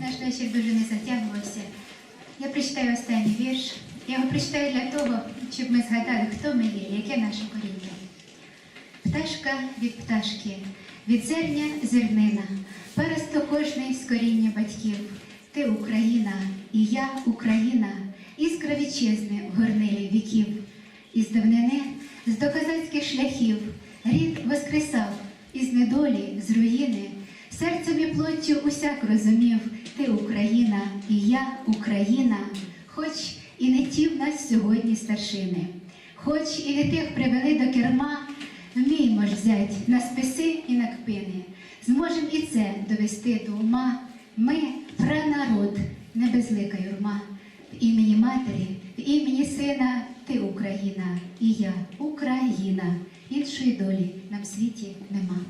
наш вечір дуже не затягувався. Я прочитаю останній вірш. Я його прочитаю для того, щоб ми згадали, хто ми є, яке наше коріння. Пташка від пташки, від зерня зернина, пересто кожний з коріння батьків. Ти Україна, і я Україна, іскра вітчизни в горнилі віків. Із давнини, з доказацьких шляхів, рід воскресав, із недолі, з руїни, серцем і плоттю усяк розумів, ти Україна, і я Україна, хоч і не ті в нас сьогодні старшини, хоч і не тих привели до керма, вміємо ж взять на списи і на кпини, зможем і це довести до ума. Ми пранарод, не безлика юрма, в імені матері, в імені сина, ти Україна, і я Україна. Іншої долі нам в світі нема.